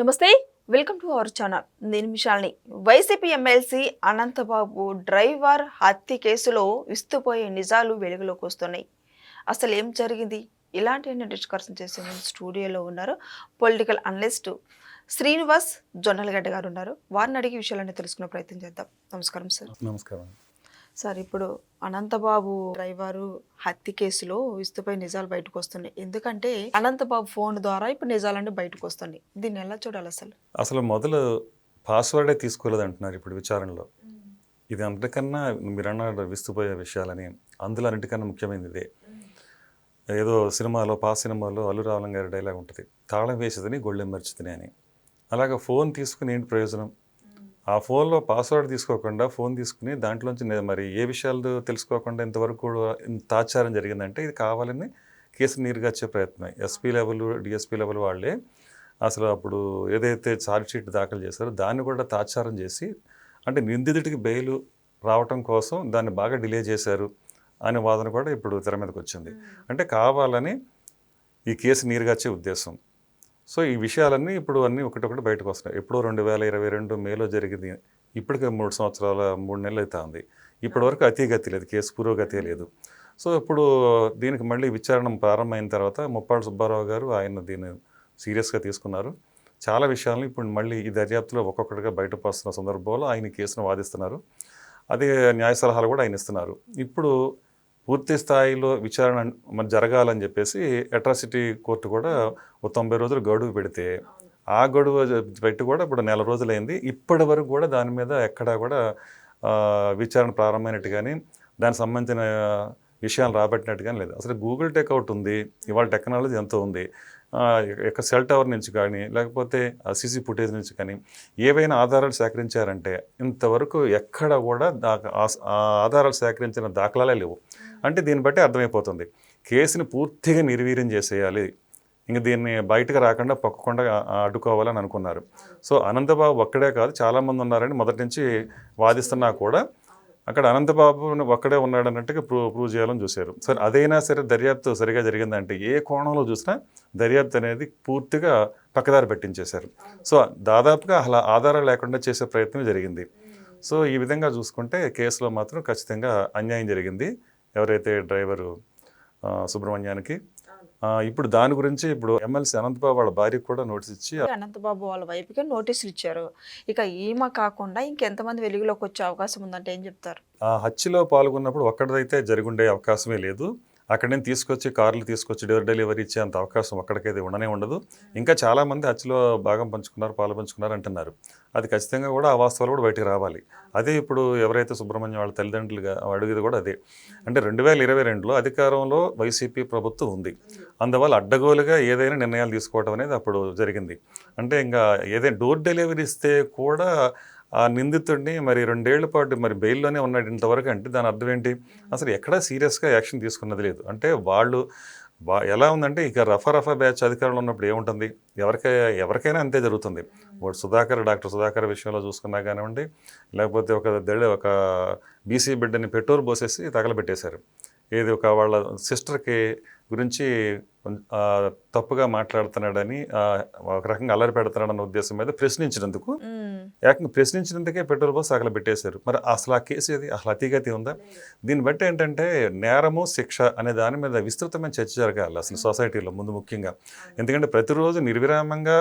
నమస్తే welcome to our channel. నేను మిషాల్ని వైసీపీ ఎమ్మెల్సీ అనంతబాబు డ్రైవర్ హత్య కేసులో విస్తుపోయే నిజాలు వెలుగులోకి వస్తున్నాయి. అసలు ఏం జరిగింది? ఇలాంటి డిస్కషన్ చేసే ముందు స్టూడియోలో ఉన్నారు పొలిటికల్ అనలిస్ట్ శ్రీనివాస్ జొన్నలగడ్డ గారు ఉన్నారు. వారిని అడిగి విషయాలన్నీ తెలుసుకునే ప్రయత్నం చేద్దాం. నమస్కారం సార్. నమస్కారం. సార్ ఇప్పుడు అనంతబాబు డ్రైవరు హత్య కేసులో విస్తుపై నిజాలు బయటకు వస్తున్నాయి ఎందుకంటే అనంతబాబు ఫోన్ ద్వారా ఇప్పుడు నిజాలన్నీ బయటకు వస్తున్నాయి దీన్ని ఎలా చూడాలి అసలు? అసలు మొదలు పాస్వర్డే తీసుకోలేదు అంటున్నారు ఇప్పుడు విచారణలో. ఇది అంతకన్నా మీరు అన్న విస్తుపోయే విషయాలని అందులో అన్నిటికన్నా ముఖ్యమైనది ఇదే. ఏదో సినిమాలో పాస్ సినిమాలో అల్లు రావలం గారి డైలాగ్ ఉంటుంది. తాళం వేసేదని గొళ్ళెం మర్చితిని అని. అలాగే ఫోన్ తీసుకుని ఏంటి ప్రయోజనం? ఆ ఫోన్లో పాస్వర్డ్ తీసుకోకుండా ఫోన్ తీసుకుని దాంట్లోంచి మరి ఏ విషయాలు తెలుసుకోకుండా ఇంతవరకు కూడా ఇంత తాచారం జరిగిందంటే ఇది కావాలని కేసు నీరుగార్చే ప్రయత్నం ఎస్పీ లెవెల్ డిఎస్పీ లెవెల్ వాళ్ళే అసలు అప్పుడు ఏదైతే ఛార్జ్ షీట్ దాఖలు చేశారో దాన్ని కూడా తాచారం చేసి అంటే నిందితుడికి బెయిల్ రావటం కోసం దాన్ని బాగా డిలే చేశారు అనే వాదన కూడా ఇప్పుడు తెర మీదకి వచ్చింది. అంటే కావాలని ఈ కేసు నీరుగార్చే ఉద్దేశం. సో ఈ విషయాలన్నీ ఇప్పుడు అన్నీ ఒకటొకటి బయటకు వస్తున్నాయి ఎప్పుడో రెండు వేల ఇరవై రెండు మేలో జరిగింది. ఇప్పటికే మూడు సంవత్సరాల మూడు నెలలు అయితే ఉంది ఇప్పటి వరకు అతిగతి లేదు. కేసు పురోగతి లేదు. సో ఇప్పుడు దీనికి మళ్ళీ విచారణ ప్రారంభమైన తర్వాత ముప్పాడు సుబ్బారావు గారు ఆయన దీన్ని సీరియస్గా తీసుకున్నారు. చాలా విషయాలను ఇప్పుడు మళ్ళీ ఈ దర్యాప్తులో ఒక్కొక్కటిగా బయటకు వస్తున్న సందర్భంలో ఆయన కేసును వాదిస్తున్నారు. అదే న్యాయ సలహాలు కూడా ఆయన ఇస్తున్నారు. ఇప్పుడు పూర్తి స్థాయిలో విచారణ మరి జరగాలని చెప్పేసి అట్రాసిటీ కోర్టు కూడా ఒక తొంభై రోజులు గడువు పెడితే ఆ గడువు పెట్టి కూడా ఇప్పుడు నెల రోజులైంది. ఇప్పటి వరకు కూడా దాని మీద ఎక్కడా కూడా విచారణ ప్రారంభమైనట్టు కానీ దానికి సంబంధించిన విషయాలు రాబట్టినట్టు కానీ లేదు. అసలు గూగుల్ టెక్అవుట్ ఉంది ఇవాళ టెక్నాలజీ ఎంతో ఉంది. యొక్క సెల్ టవర్ నుంచి కానీ లేకపోతే సీసీ ఫుటేజ్ నుంచి కానీ ఏవైనా ఆధారాలు సేకరించారంటే ఇంతవరకు ఎక్కడ కూడా దా- ఆ- ఆధారాలు సేకరించిన దాఖలాలే లేవు. అంటే దీన్ని బట్టి అర్థమైపోతుంది. కేసుని పూర్తిగా నిర్వీర్యం చేసేయాలి. ఇంక దీన్ని బయటకు రాకుండా పక్కకుండా అడ్డుకోవాలని అనుకున్నారు. సో అనంతబాబు ఒక్కడే కాదు చాలామంది ఉన్నారని మొదటి నుంచి వాదిస్తున్నా కూడా అక్కడ అనంతబాబు ఒక్కడే ఉన్నాడు అన్నట్టుగా ప్రూవ్ ప్రూవ్ చేయాలని చూశారు. సరే అదైనా సరే దర్యాప్తు సరిగా జరిగిందంటే ఏ కోణంలో చూసినా దర్యాప్తు అనేది పూర్తిగా పక్కదారి పెట్టించేశారు. సో దాదాపుగా అలా ఆధారాలు లేకుండా చేసే ప్రయత్నం జరిగింది. సో ఈ విధంగా చూసుకుంటే కేసులో మాత్రం ఖచ్చితంగా అన్యాయం జరిగింది. ఎవరైతే డ్రైవరు సుబ్రహ్మణ్యానికి. ఇప్పుడు దాని గురించి ఇప్పుడు ఎమ్మెల్సీ అనంతబాబు వాళ్ళ భార్యకు కూడా నోటీస్ ఇచ్చి అనంతబాబు వాళ్ళ వైపుకి నోటీసులు ఇచ్చారు. ఇక ఈమె కాకుండా ఇంకెంతమంది వెలుగులోకి వచ్చే అవకాశం ఉందంటే ఏం చెప్తారు? ఆ హత్యలో పాల్గొన్నప్పుడు ఒక్కడిదైతే జరిగుండే అవకాశమే లేదు. అక్కడి నుంచి తీసుకొచ్చి కార్లు తీసుకొచ్చి డోర్ డెలివరీ ఇచ్చేంత అవకాశం అక్కడికైతే ఉండనే ఉండదు. ఇంకా చాలామంది అచ్చులో భాగం పంచుకున్నారు పాలు పంచుకున్నారు అంటున్నారు. అది ఖచ్చితంగా కూడా ఆ వాస్తవాలు కూడా బయటికి రావాలి. అదే ఇప్పుడు ఎవరైతే సుబ్రహ్మణ్యం వాళ్ళ తల్లిదండ్రులుగా అడిగేది కూడా అదే. అంటే రెండు వేల ఇరవై రెండులో అధికారంలో వైసీపీ ప్రభుత్వం ఉంది. అందువల్ల అడ్డగోలుగా ఏదైనా నిర్ణయాలు తీసుకోవడం అనేది అప్పుడు జరిగింది. అంటే ఇంకా ఏదైనా డోర్ డెలివరీ ఇస్తే కూడా ఆ నిందితుడిని మరి రెండేళ్ళ పాటు మరి బెయిల్లోనే ఉన్నాడు ఇంతవరకు అంటే దాని అర్థం ఏంటి? అసలు ఎక్కడా సీరియస్గా యాక్షన్ తీసుకున్నది లేదు. అంటే వాళ్ళు వా- ఎలా ఉందంటే ఇక రఫా రఫా బ్యాచ్ అధికారంలో ఉన్నప్పుడు ఏముంటుంది? ఎవరికై ఎవరికైనా అంతే జరుగుతుంది. వాడు సుధాకర్ డాక్టర్ సుధాకర్ విషయంలో చూసుకున్నా కానివ్వండి లేకపోతే ఒక దళ ఒక బీసీ బిడ్డని పెట్రోల్ పోసేసి తగలబెట్టేశారు. ఏది ఒక వాళ్ళ సిస్టర్కి గురించి తప్పుగా మాట్లాడుతున్నాడని ఒక రకంగా అల్లరి పెడుతున్నాడన్న ఉద్దేశం మీద ప్రశ్నించినందుకు ఏకంగా ప్రశ్నించినందుకే పెట్రోల్ పోసి అక్కడ పెట్టేశారు. మరి అసలు ఆ కేసు ఏది? అసలు అతిగతి ఉందా? దీన్ని బట్టి ఏంటంటే నేరము శిక్ష అనే దాని మీద విస్తృతమైన చర్చ జరగాలి అసలు సొసైటీలో ముందు ముఖ్యంగా. ఎందుకంటే ప్రతిరోజు నిర్విరామంగా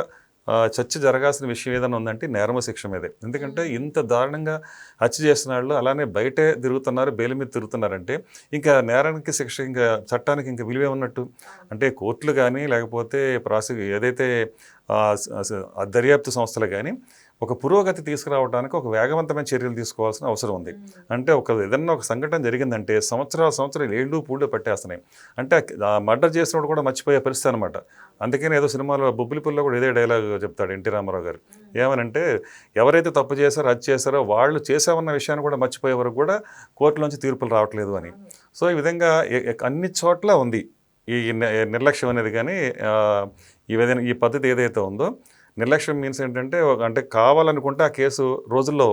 చర్చ జరగాల్సిన విషయం ఏదైనా ఉందంటే నేరమ శిక్ష మీదే. ఎందుకంటే ఇంత దారుణంగా హత్య చేసిన వాళ్ళు అలానే బయటే తిరుగుతున్నారు బెయిల్ మీద తిరుగుతున్నారంటే ఇంకా నేరానికి శిక్ష ఇంకా చట్టానికి ఇంకా విలువే ఉన్నట్టు. అంటే కోర్టులు కానీ లేకపోతే ప్రాసి ఏదైతే దర్యాప్తు సంస్థలు కానీ ఒక పురోగతి తీసుకురావడానికి ఒక వేగవంతమైన చర్యలు తీసుకోవాల్సిన అవసరం ఉంది. అంటే ఒక ఏదన్నా ఒక సంఘటన జరిగిందంటే సంవత్సరాలు సంవత్సరాలు ఏళ్ళు పూళ్ళు పట్టేస్తున్నాయి. అంటే ఆ మర్డర్ చేసినప్పుడు కూడా మర్చిపోయే పరిస్థితి అనమాట అందుకని ఏదో సినిమాలో బొబ్బిలిపుల్లో కూడా ఇదే డైలాగ్ చెప్తాడు ఎన్టీ రామారావు గారు. ఏమనంటే ఎవరైతే తప్పు చేశారో అది చేశారో వాళ్ళు చేసామన్న విషయాన్ని కూడా మర్చిపోయే వరకు కూడా కోర్టులోంచి తీర్పులు రావట్లేదు అని. సో ఈ విధంగా అన్ని చోట్ల ఉంది ఈ నిర్లక్ష్యం అనేది. కానీ ఈ విధంగా ఈ పద్ధతి ఏదైతే ఉందో నిర్లక్ష్యం మీన్స్ ఏంటంటే అంటే కావాలనుకుంటే ఆ కేసు రోజుల్లో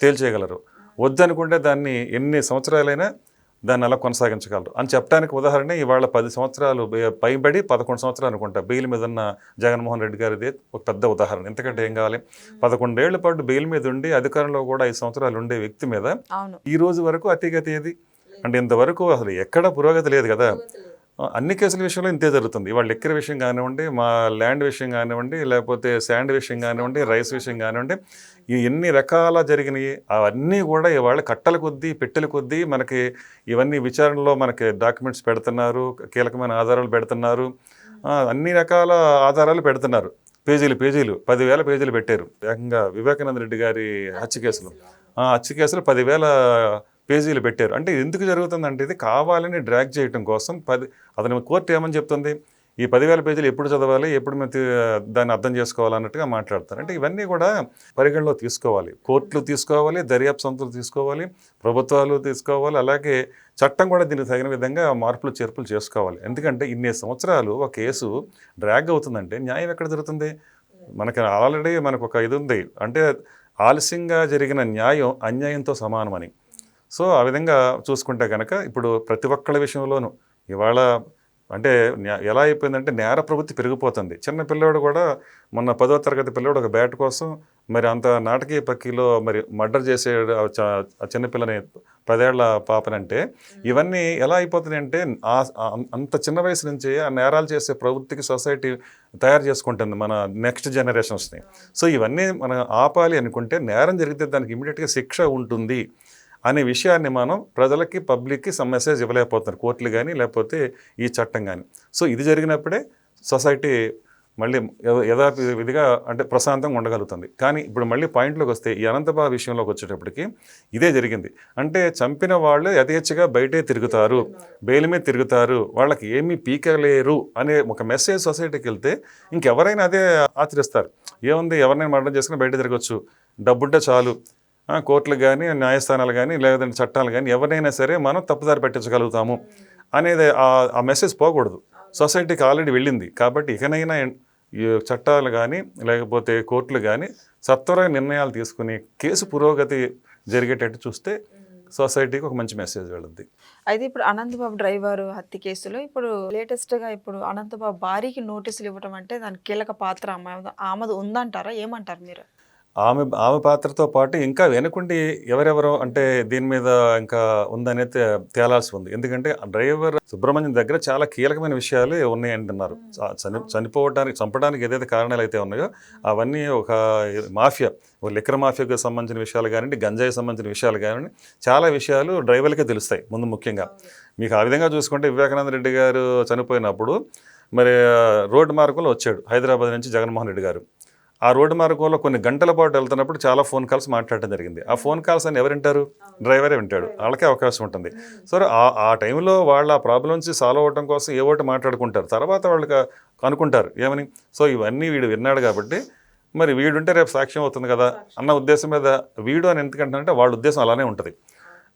తేల్చేయగలరు. వద్దనుకుంటే దాన్ని ఎన్ని సంవత్సరాలైనా దాన్ని అలా కొనసాగించగలరు. అని చెప్పడానికి ఉదాహరణ ఇవాళ పది సంవత్సరాలు పైబడి పదకొండు సంవత్సరాలు అనుకుంటా. బెయిల్ మీద ఉన్న జగన్మోహన్ రెడ్డి గారిది ఒక పెద్ద ఉదాహరణ. ఎందుకంటే ఏం కావాలి? పదకొండేళ్ళ పాటు బెయిల్ మీద ఉండి అధికారంలో కూడా ఐదు సంవత్సరాలు ఉండే వ్యక్తి మీద ఈ రోజు వరకు అతిగతి ఏది? అంటే ఇంతవరకు అసలు ఎక్కడ పురోగతి లేదు కదా. అన్ని కేసుల విషయంలో ఇంతే జరుగుతుంది. వాళ్ళు ఎక్కర విషయం కానివ్వండి మా ల్యాండ్ విషయం కానివ్వండి లేకపోతే శాండ్ విషయం కానివ్వండి రైస్ విషయం కానివ్వండి ఈ ఎన్ని రకాల జరిగినాయి అవన్నీ కూడా ఇవాళ కట్టల కొద్దీ పెట్టెల కొద్దీ మనకి ఇవన్నీ విచారణలో మనకి డాక్యుమెంట్స్ పెడుతున్నారు కీలకమైన ఆధారాలు పెడుతున్నారు. అన్ని రకాల ఆధారాలు పెడుతున్నారు. పేజీలు పేజీలు పదివేల పేజీలు పెట్టారు. ఏకంగా వివేకానంద రెడ్డి గారి హత్య కేసులు. ఆ హత్య కేసులు పదివేల పేజీలు పెట్టారు. అంటే ఎందుకు జరుగుతుందంటే ఇది కావాలని డ్రాగ్ చేయటం కోసం పది అతని కోర్టు ఏమని చెప్తుంది? ఈ పదివేల పేజీలు ఎప్పుడు చదవాలి? ఎప్పుడు మేము దాన్ని అర్థం చేసుకోవాలి అన్నట్టుగా మాట్లాడతారు. అంటే ఇవన్నీ కూడా పరిగణలో తీసుకోవాలి. కోర్టులు తీసుకోవాలి దర్యాప్తు సంస్థలు తీసుకోవాలి ప్రభుత్వాలు తీసుకోవాలి అలాగే చట్టం కూడా దీనికి తగిన విధంగా మార్పులు చేర్పులు చేసుకోవాలి. ఎందుకంటే ఇన్ని సంవత్సరాలు ఒక కేసు డ్రాగ్ అవుతుందంటే న్యాయం ఎక్కడ జరుగుతుంది? మనకి ఆల్రెడీ మనకు ఒక ఇది ఉంది. అంటే ఆలస్యంగా జరిగిన న్యాయం అన్యాయంతో సమానమని. సో ఆ విధంగా చూసుకుంటే కనుక ఇప్పుడు ప్రతి ఒక్కళ్ళ విషయంలోనూ ఇవాళ అంటే ఎలా అయిపోయిందంటే నేర ప్రవృత్తి పెరిగిపోతుంది. చిన్న పిల్లోడు కూడా మొన్న పదో తరగతి పిల్లోడు ఒక బ్యాట్ కోసం మరి అంత నాటకీయ పక్కిలో మరి మర్డర్ చేసే చిన్నపిల్లని పదేళ్ళ పాపనంటే ఇవన్నీ ఎలా అయిపోతున్నాయి అంటే ఆ- ఆ- అంత చిన్న వయసు నుంచి ఆ నేరాలు చేసే ప్రవృత్తికి సొసైటీ తయారు చేసుకుంటుంది మన నెక్స్ట్ జనరేషన్స్ని. సో ఇవన్నీ మనం ఆపాలి అనుకుంటే నేరం జరిగితే దానికి ఇమీడియట్గా శిక్ష ఉంటుంది. అనే విషయాన్ని మనం ప్రజలకి పబ్లిక్కి సమ్ మెసేజ్ ఇవ్వలేకపోతున్నారు. కోర్టులు కానీ లేకపోతే ఈ చట్టం కానీ సో ఇది జరిగినప్పుడే సొసైటీ మళ్ళీ యథ- యథాపి విధిగా అంటే ప్రశాంతంగా ఉండగలుగుతుంది. కానీ ఇప్పుడు మళ్ళీ పాయింట్లోకి వస్తే ఈ అనంతబాబు విషయంలోకి వచ్చేటప్పటికి ఇదే జరిగింది. అంటే చంపిన వాళ్ళు యథేచ్ఛగా బయటే తిరుగుతారు. బెయిల్ మీద తిరుగుతారు. వాళ్ళకి ఏమీ పీకలేరు అనే ఒక మెసేజ్ సొసైటీకి వెళ్తే ఇంకెవరైనా అదే ఆచరిస్తారు. ఏముంది? ఎవరినైనా మరణం చేసుకుని బయట తిరగచ్చు. డబ్బుంటే చాలు. కోర్టులు కానీ న్యాయస్థానాలు కానీ లేదంటే చట్టాలు కానీ ఎవరైనా సరే మనం తప్పుదారి పెట్టించగలుగుతాము అనేది ఆ- ఆ మెసేజ్ పోకూడదు. సొసైటీకి ఆల్రెడీ వెళ్ళింది. కాబట్టి ఇకనైనా చట్టాలు కానీ లేకపోతే కోర్టులు కానీ సత్వర నిర్ణయాలు తీసుకుని కేసు పురోగతి జరిగేటట్టు చూస్తే సొసైటీకి ఒక మంచి మెసేజ్ వెళ్ళుద్ది అయితే ఇప్పుడు అనంతబాబు డ్రైవర్ హత్య కేసులో ఇప్పుడు లేటెస్ట్గా ఇప్పుడు అనంతబాబు భార్యకి నోటీసులు ఇవ్వడం అంటే దాని కీలక పాత్ర ఆమె ఆమెది ఉందంటారా? ఏమంటారు మీరు? ఆమె ఆమె పాత్రతో పాటు ఇంకా వెనుకుండి ఎవరెవరో అంటే దీని మీద ఇంకా ఉందనేది తేలాల్సి ఉంది. ఎందుకంటే డ్రైవర్ సుబ్రహ్మణ్యం దగ్గర చాలా కీలకమైన విషయాలు ఉన్నాయంటున్నారు. చని చనిపోవడానికి చంపడానికి ఏదైతే కారణాలు అయితే ఉన్నాయో అవన్నీ ఒక మాఫియా ఒక లిక్కర్ మాఫియాకు సంబంధించిన విషయాలు కానివ్వండి గంజాయి సంబంధించిన విషయాలు కానివ్వండి చాలా విషయాలు డ్రైవర్లకే తెలుస్తాయి ముందు ముఖ్యంగా. మీకు ఆ విధంగా చూసుకుంటే వివేకానంద రెడ్డి గారు చనిపోయినప్పుడు మరి రోడ్డు మార్గంలో వచ్చాడు హైదరాబాద్ నుంచి జగన్మోహన్ రెడ్డి గారు. ఆ రోడ్డు మార్గంలో కొన్ని గంటల పాటు వెళ్తున్నప్పుడు చాలా ఫోన్ కాల్స్ మాట్లాడటం జరిగింది. ఆ ఫోన్ కాల్స్ అని ఎవరు వింటారు డ్రైవరే వింటాడు. వాళ్ళకే అవకాశం ఉంటుంది. సో ఆ ఆ టైంలో వాళ్ళ ఆ ప్రాబ్లమ్స్ సాల్వ్ అవ్వడం కోసం ఏ ఒకటి మాట్లాడుకుంటారు. తర్వాత వాళ్ళకి అనుకుంటారు ఏమని? సో ఇవన్నీ వీడు విన్నాడు కాబట్టి మరి వీడుంటే రేపు సాక్ష్యం అవుతుంది కదా అన్న ఉద్దేశం మీద వీడు అని ఎందుకంటే వాళ్ళ ఉద్దేశం అలానే ఉంటుంది.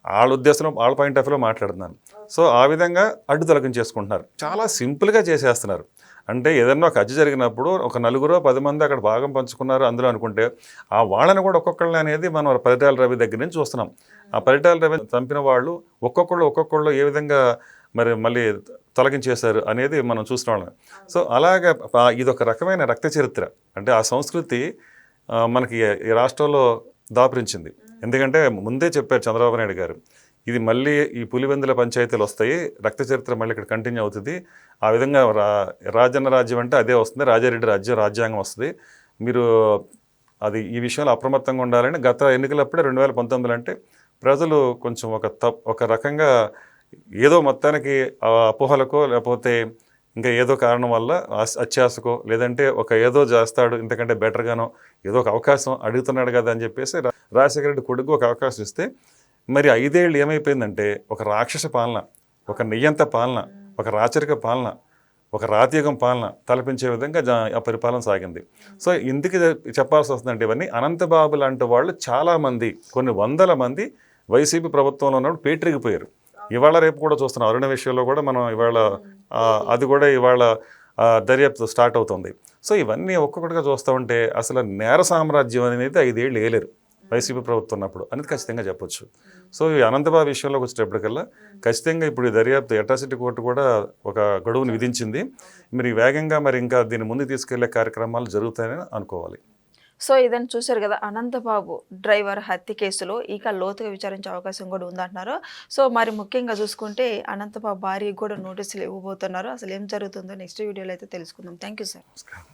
వాళ్ళ ఉద్దేశంలో వాళ్ళ పాయింట్ ఆఫ్ వ్యూలో మాట్లాడుతున్నాను. సో ఆ విధంగా అడ్డు తొలగించేసుకుంటున్నారు. చాలా సింపుల్గా చేసేస్తున్నారు. అంటే ఏదన్నా ఒక హత్య జరిగినప్పుడు ఒక నలుగురో పది మంది అక్కడ భాగం పంచుకున్నారు అందులో అనుకుంటే ఆ వాళ్ళని కూడా ఒక్కొక్కళ్ళని అనేది మనం పరిటాల రవి దగ్గర నుంచి చూస్తున్నాం. ఆ పరిటాల రవి చంపిన వాళ్ళు ఒక్కొక్కళ్ళు ఒక్కొక్కళ్ళు ఏ విధంగా మరి మళ్ళీ తొలగించేశారు అనేది మనం చూసిన వాళ్ళం సో అలాగే ఇది ఒక రకమైన రక్త చరిత్ర. అంటే ఆ సంస్కృతి మనకి ఈ రాష్ట్రంలో దాపురించింది. ఎందుకంటే ముందే చెప్పారు చంద్రబాబు నాయుడు గారు. ఇది మళ్ళీ ఈ పులివెందుల పంచాయతీలు వస్తాయి. రక్త చరిత్ర మళ్ళీ ఇక్కడ కంటిన్యూ అవుతుంది. ఆ విధంగా రా రాజన్న రాజ్యం అంటే అదే వస్తుంది. రాజారెడ్డి రాజ్యం రాజ్యాంగం వస్తుంది. మీరు అది ఈ విషయంలో అప్రమత్తంగా ఉండాలని గత ఎన్నికలప్పుడే రెండు వేల పంతొమ్మిదిలో అంటే ప్రజలు కొంచెం ఒక తప్ ఒక రకంగా ఏదో మొత్తానికి ఆ అపోహలకో లేకపోతే ఇంకా ఏదో కారణం వల్ల అత్యాసకో లేదంటే ఒక ఏదో చేస్తాడు ఇంతకంటే బెటర్గానో ఏదో ఒక అవకాశం అడుగుతున్నాడు కదా అని చెప్పేసి రా- రాజశేఖర రెడ్డి కొడుకు ఒక అవకాశం ఇస్తే మరి ఐదేళ్ళు ఏమైపోయిందంటే ఒక రాక్షస పాలన ఒక నియంత పాలన ఒక రాచరిక పాలన ఒక రాతయుగం పాలన తలపించే విధంగా జా- ఆ పరిపాలన సాగింది. సో ఇందుకు చెప్పాల్సి వస్తుందంటే ఇవన్నీ. అనంతబాబు లాంటి వాళ్ళు చాలామంది కొన్ని వందల మంది వైసీపీ ప్రభుత్వంలో ఉన్నప్పుడు పేటరిగిపోయారు. ఇవాళ రేపు కూడా చూస్తున్నాం. అరుణ విషయంలో కూడా మనం ఇవాళ అది కూడా ఇవాళ దర్యాప్తు స్టార్ట్ అవుతుంది. సో ఇవన్నీ ఒక్కొక్కటిగా చూస్తూ ఉంటే అసలు నేర సామ్రాజ్యం అనేది ఐదేళ్ళు వేయలేరు. వైసీపీ ప్రభుత్వం ఉన్నప్పుడు అనేది ఖచ్చితంగా చెప్పొచ్చు. సో ఈ అనంతబాబు విషయంలోకి వచ్చేటప్పటికల్లా ఖచ్చితంగా ఇప్పుడు ఈ దర్యాప్తు అట్రాసిటీ కోర్టు కూడా ఒక గడువును విధించింది. మరి వేగంగా మరి ఇంకా దీన్ని ముందుకు తీసుకెళ్ళే కార్యక్రమాలు జరుగుతాయని అనుకోవాలి. సో ఇదని చూశారు కదా అనంతబాబు డ్రైవర్ హత్య కేసులో ఇక లోతుగా విచారించే అవకాశం కూడా ఉందంటున్నారు. సో మరి ముఖ్యంగా చూసుకుంటే అనంతబాబు భార్యకి కూడా నోటీసులు ఇవ్వబోతున్నారు. అసలు ఏం జరుగుతుందో నెక్స్ట్ వీడియోలో అయితే తెలుసుకుందాం. Thank you sir. నమస్కారం.